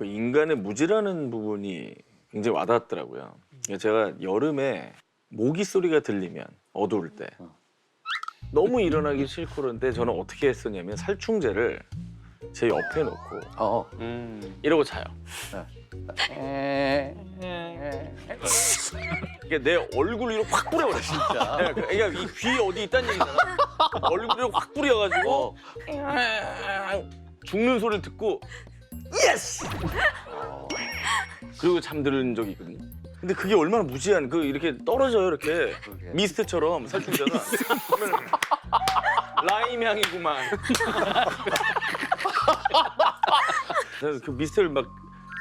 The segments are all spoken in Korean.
그 인간의 무지라는 부분이 굉장히 와닿았더라고요. 그러니까 제가 여름에 모기 소리가 들리면 어두울 때 너무 일어나기 싫고 그런데 저는 어떻게 했었냐면 살충제를 제 옆에 놓고 어. 이러고 자요. 이게 내 얼굴 위로 확 뿌려버려 진짜. 네, 그러니까 이 귀 어디 있다는 얘기잖아. 얼굴에 확 뿌려가지고 죽는 소리를 듣고 예스. 그리고 잠드는 적이 있거든요. 근데 그게 얼마나 무지한 그 이렇게 떨어져요 이렇게 미스트처럼 살충제가 그러면 라임 향이구만. 그래서 그 미스트를 막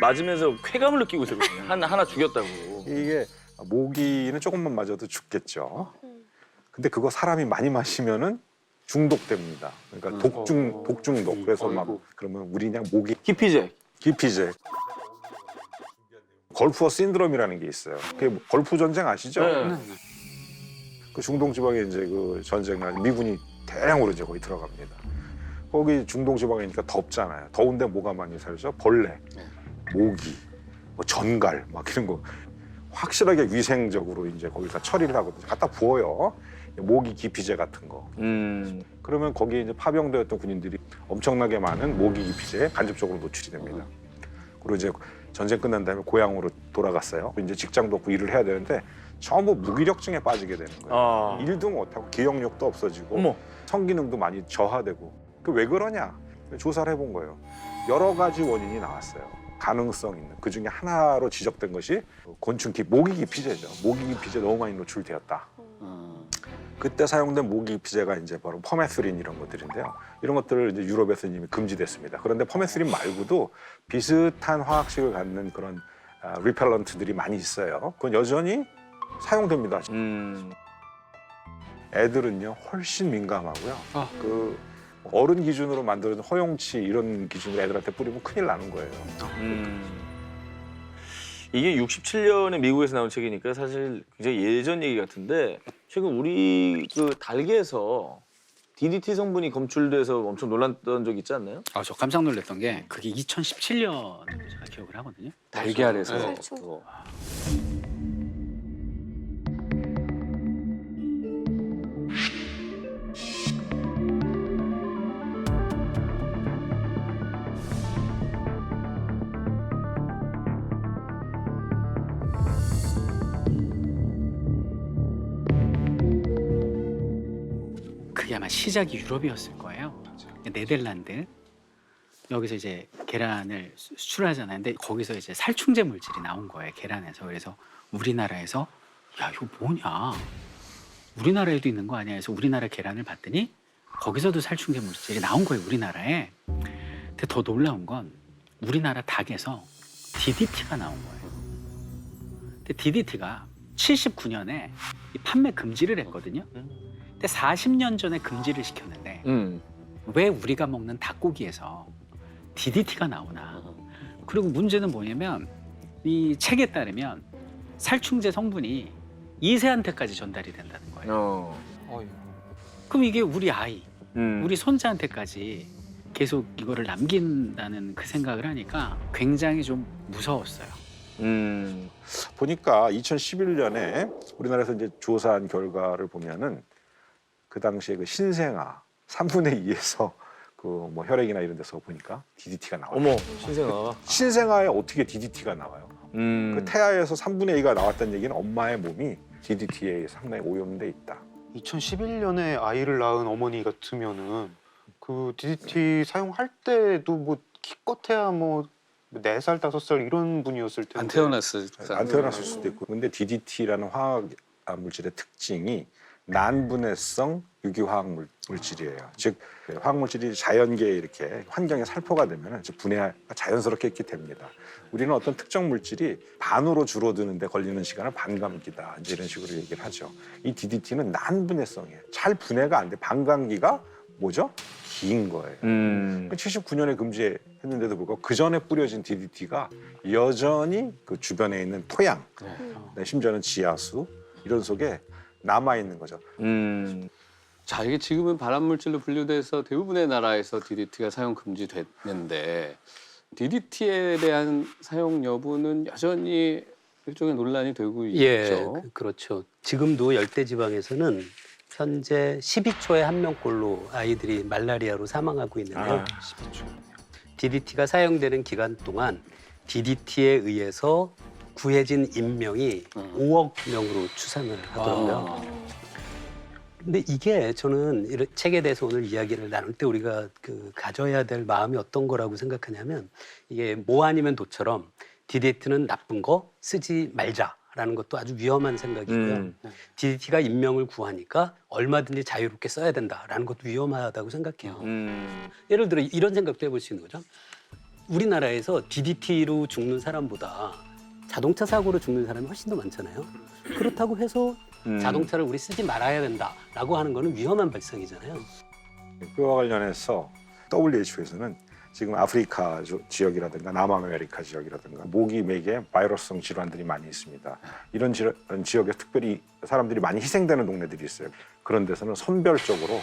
맞으면서 쾌감을 느끼고 있었거든요. 하나 하나 죽였다고. 이게 모기는 조금만 맞아도 죽겠죠. 근데 그거 사람이 많이 마시면은 중독됩니다. 그러니까 독중 독중독. 그래서 막 그러면 우리 그냥 모기 기피제. 기피제. 걸프어 신드롬이라는 게 있어요. 그게 뭐 걸프 전쟁 아시죠? 네. 그 중동 지방에 이제 그 전쟁 날 미군이 대량으로 이제 거기 들어갑니다. 거기 중동 지방이니까 덥잖아요. 더운데 뭐가 많이 살죠? 벌레, 모기, 뭐 전갈 막 이런 거 확실하게 위생적으로 이제 거기다 처리를 하거든요. 갖다 부어요. 모기 기피제 같은 거. 음. 그러면 거기에 이제 파병되었던 군인들이 엄청나게 많은 모기 기피제에 간접적으로 노출이 됩니다. 그리고 이제 전쟁 끝난 다음에 고향으로 돌아갔어요. 이제 직장도 없고 일을 해야 되는데 전부 무기력증에 빠지게 되는 거예요. 아. 일도 못하고 기억력도 없어지고 어머. 성기능도 많이 저하되고 그 왜 그러냐 조사를 해본 거예요. 여러 가지 원인이 나왔어요. 가능성 있는 그 중에 하나로 지적된 것이 곤충 기 모기 기피제죠. 모기 기피제 너무 많이 노출되었다. 그때 사용된 모기 기피제가 이제 바로 퍼메스린 이런 것들인데요. 이런 것들을 이제 유럽에서 이미 금지됐습니다. 그런데 퍼메스린 말고도 비슷한 화학식을 갖는 그런 아, 리펠런트들이 많이 있어요. 그건 여전히 사용됩니다. 음. 애들은요 훨씬 민감하고요. 아. 그 어른 기준으로 만들어진 허용치 이런 기준으로 애들한테 뿌리면 큰일 나는 거예요. 음. 이게 67년에 미국에서 나온 책이니까 사실 굉장히 예전 얘기 같은데 최근 우리 그 달걀에서 DDT 성분이 검출돼서 엄청 놀랐던 적 있지 않나요? 아, 저 깜짝 놀랐던 게 그게 2017년 제가 기억을 하거든요. 달걀에서 네. 그거. 아마 시작이 유럽이었을 거예요. 네덜란드 여기서 이제 계란을 수- 수출하잖아요. 근데 거기서 이제 살충제 물질이 나온 거예요. 계란에서 그래서 우리나라에서 야 이거 뭐냐? 우리나라에도 있는 거 아니야? 해서 우리나라 계란을 봤더니 거기서도 살충제 물질이 나온 거예요. 우리나라에. 근데 더 놀라운 건 우리나라 닭에서 DDT가 나온 거예요. 근데 DDT가 79년에 판매 금지를 했거든요. 근데 40년 전에 금지를 시켰는데 음. 왜 우리가 먹는 닭고기에서 DDT가 나오나? 그리고 문제는 뭐냐면 이 책에 따르면 살충제 성분이 2세한테까지 전달이 된다는 거예요. 어. 그럼 이게 우리 아이, 음. 우리 손자한테까지 계속 이거를 남긴다는 그 생각을 하니까 굉장히 좀 무서웠어요. 음. 보니까 2011년에 우리나라에서 이제 조사한 결과를 보면은 그 당시에 그 신생아 3분의 2에서 그 뭐 혈액이나 이런 데서 보니까 DDT가 나와요. 어머 신생아. 신생아에 어떻게 DDT가 나와요? 음. 그 태아에서 3분의 2가 나왔다는 얘기는 엄마의 몸이 DDT에 상당히 오염돼 있다. 2011년에 아이를 낳은 어머니 같으면은 그 DDT 사용할 때도 뭐 기껏해야 뭐 4살, 5살 이런 분이었을 텐데 안 태어났을 때. 안 태어났을 수도 있고. 근데 DDT라는 화학 물질의 특징이 난분해성 유기화학 물- 물질이에요. 즉 화학 물질이 자연계에 이렇게 환경에 살포가 되면 분해가 자연스럽게 있게 됩니다. 우리는 어떤 특정 물질이 반으로 줄어드는데 걸리는 시간을 반감기다. 이런 식으로 얘기를 하죠. 이 DDT는 난분해성이에요. 잘 분해가 안 돼. 반감기가 뭐죠? 긴 거예요. 음. 79년에 금지했는데도 불구하고 그 전에 뿌려진 DDT가 여전히 그 주변에 있는 토양, 네, 심지어는 지하수 이런 속에 남아 있는 거죠. 음. 자 이게 지금은 발암물질로 분류돼서 대부분의 나라에서 DDT가 사용 금지됐는데 DDT에 대한 사용 여부는 여전히 일종의 논란이 되고 예, 있죠. 그- 그렇죠. 지금도 열대 지방에서는 현재 12초에 한 명꼴로 아이들이 말라리아로 사망하고 있는데요. 아, DDT가 사용되는 기간 동안 DDT에 의해서 구해진 인명이 음. 5억 명으로 추산을 하더라고요. 아. 근데 이게 저는 이런 책에 대해서 오늘 이야기를 나눌 때 우리가 그 가져야 될 마음이 어떤 거라고 생각하냐면 이게 뭐 아니면 도처럼 DDT는 나쁜 거 쓰지 말자라는 것도 아주 위험한 생각이고요. 음. DDT가 인명을 구하니까 얼마든지 자유롭게 써야 된다라는 것도 위험하다고 생각해요. 음. 예를 들어 이런 생각도 해볼 수 있는 거죠. 우리나라에서 DDT로 죽는 사람보다 자동차 사고로 죽는 사람이 훨씬 더 많잖아요. 그렇다고 해서 음. 자동차를 우리 쓰지 말아야 된다라고 하는 거는 위험한 발상이잖아요. 그와 관련해서 WHO에서는 지금 아프리카 조- 지역이라든가 남아메리카 지역이라든가 모기 맥에 바이러스성 질환들이 많이 있습니다. 이런 지, 지역에 특별히 사람들이 많이 희생되는 동네들이 있어요. 그런 데서는 선별적으로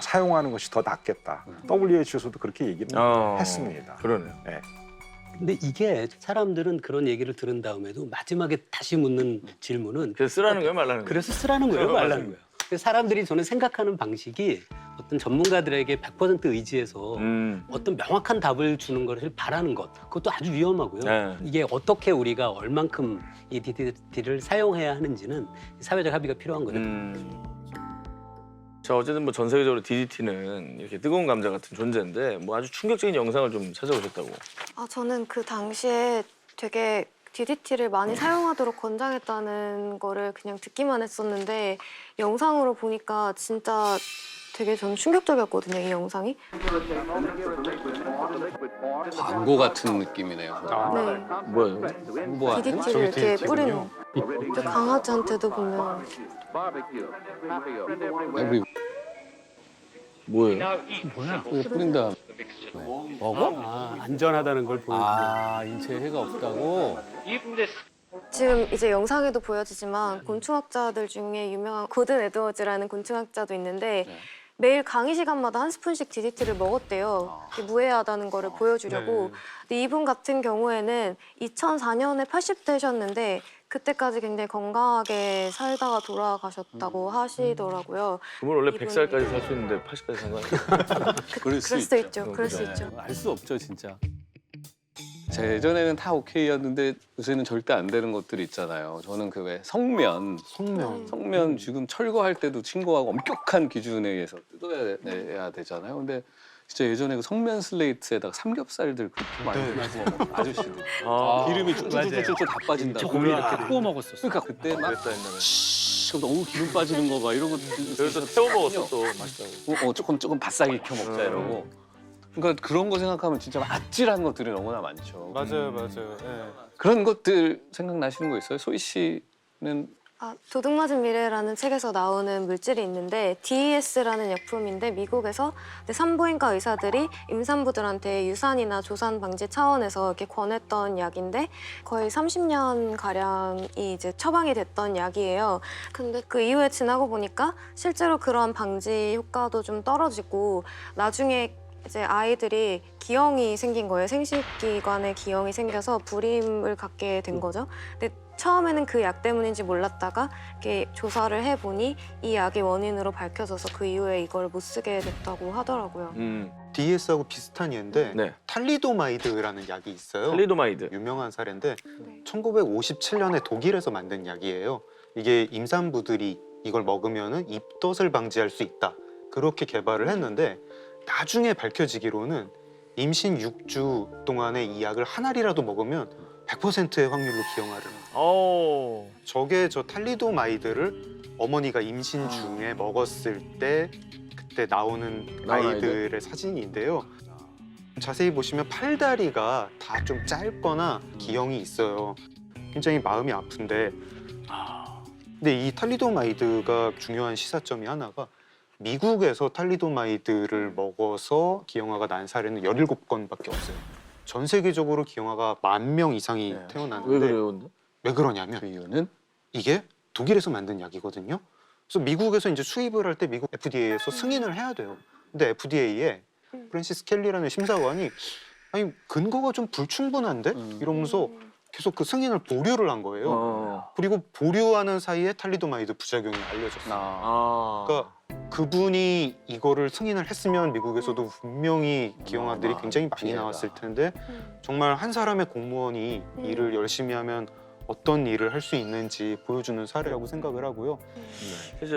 사용하는 것이 더 낫겠다. WHO에서도 그렇게 얘기를 어, 했습니다. 그러네요. 근데 이게 사람들은 그런 얘기를 들은 다음에도 마지막에 다시 묻는 질문은 그래서 쓰라는 거예요, 말라는 거예요? 그래서 쓰라는 거예요, 어, 말라는. 거예요. 사람들이 저는 생각하는 방식이 어떤 전문가들에게 100% 의지해서 음. 어떤 명확한 답을 주는 것을 바라는 것 그것도 아주 위험하고요. 네. 이게 어떻게 우리가 얼만큼 이 DDT를 사용해야 하는지는 사회적 합의가 필요한 거죠. 음. 자 어쨌든 뭐 전 세계적으로 DDT는 이렇게 뜨거운 감자 같은 존재인데 뭐 아주 충격적인 영상을 좀 찾아오셨다고. 아, 저는 그 당시에 되게 DDT를 많이 사용하도록 권장했다는 거를 그냥 듣기만 했었는데 영상으로 보니까 진짜 되게 저는 충격적이었거든요, 이 영상이. 광고 같은 느낌이네요. 네. 뭐예요? 홍보 같은? DDT를 이렇게 DDT 뿌리는 그 강아지한테도 보면 에브리 뭐예요? 뭐야? 이거 뿌린다. 먹어? 아, 안전하다는 걸 보여주는 아 인체에 해가 없다고. 지금 이제 영상에도 보여지지만 곤충학자들 중에 유명한 고든 에드워즈라는 곤충학자도 있는데 네. 매일 강의 시간마다 한 스푼씩 DDT를 먹었대요. 이게 무해하다는 거를 보여주려고. 근데 이분 같은 경우에는 2004년에 80대셨는데 그때까지 굉장히 건강하게 살다가 돌아가셨다고 하시더라고요. 그분 원래 이분이- 100살까지 살 수 있는데 80까지 산거 아니에요? 그럴 그럴 수도 있죠. 그럴 수 네. 있죠. 알 수 없죠 진짜. 제 예전에는 다 오케이였는데 요새는 절대 안 되는 것들이 있잖아요. 저는 그 왜 성면, 성명. 성면 지금 철거할 때도 신고하고 엄격한 기준에 의해서 뜯어야 되잖아요. 근데 진짜 예전에 그 성면 슬레이트에다가 삼겹살들 그렇게 많이 네. 구워 아저씨들 아, 기름이 쭉쭉쭉쭉 다 빠진다. 저 고기 이렇게 구워 먹었었어. 그러니까 그때 막 그랬다 옛날에. 씨, 너무 기름 빠지는 거 봐 이러고 그래서 태워 먹었어 또 맛있다고. 어, 어, 조금 조금 바싹 익혀 먹자 음. 이러고. 그러니까 그런 거 생각하면 진짜 아찔한 것들이 너무나 많죠. 맞아요, 맞아요. 예. 그런 것들 생각나시는 거 있어요? 소희 씨는 아, 도둑맞은 미래라는 책에서 나오는 물질이 있는데 DES라는 약품인데 미국에서 산부인과 의사들이 임산부들한테 유산이나 조산 방지 차원에서 이렇게 권했던 약인데 거의 30년 가량이 이제 처방이 됐던 약이에요. 근데 그 이후에 지나고 보니까 실제로 그런 방지 효과도 좀 떨어지고 나중에 이제 아이들이 기형이 생긴 거예요. 생식기관에 기형이 생겨서 불임을 갖게 된 거죠. 근데 처음에는 그 약 때문인지 몰랐다가 이렇게 조사를 해보니 이 약이 원인으로 밝혀져서 그 이후에 이걸 못 쓰게 됐다고 하더라고요. 음. DS하고 비슷한 예인데 네. 탈리도마이드라는 약이 있어요. 탈리도마이드. 유명한 사례인데 네. 1957년에 독일에서 만든 약이에요. 이게 임산부들이 이걸 먹으면은 입덧을 방지할 수 있다. 그렇게 개발을 했는데 나중에 밝혀지기로는 임신 6주 동안에 이 약을 한 알이라도 먹으면 100%의 확률로 기형아를. 어. 저게 저 탈리도마이드를 어머니가 임신 중에 먹었을 때 그때 나오는 나온 아이들의 사진인데요. 자세히 보시면 팔다리가 다 좀 짧거나 기형이 있어요. 굉장히 마음이 아픈데 근데 이 탈리도마이드가 중요한 시사점이 하나가 미국에서 탈리도마이드를 먹어서 기형아가 난 사례는 17건밖에 없어요. 전 세계적으로 기형아가 만 명 이상이 네. 태어나는데 왜 그래요, 근데? 왜 그러냐면 그 이유는 이게 독일에서 만든 약이거든요. 그래서 미국에서 이제 수입을 할 때 미국 FDA에서 승인을 해야 돼요. 근데 FDA에 음. 프랜시스 켈리라는 심사관이 아니 근거가 좀 불충분한데 음. 이러면서 계속 그 승인을 보류를 한 거예요. 어. 그리고 보류하는 사이에 탈리도마이드 부작용이 알려졌어요. 아. 아. 그러니까 그분이 이거를 승인을 했으면 미국에서도 분명히 기형아들이 아마 굉장히 많이 피해가. 나왔을 텐데 음. 정말 한 사람의 공무원이 음. 일을 열심히 하면 어떤 일을 할 수 있는지 보여주는 사례라고 생각을 하고요. 그래서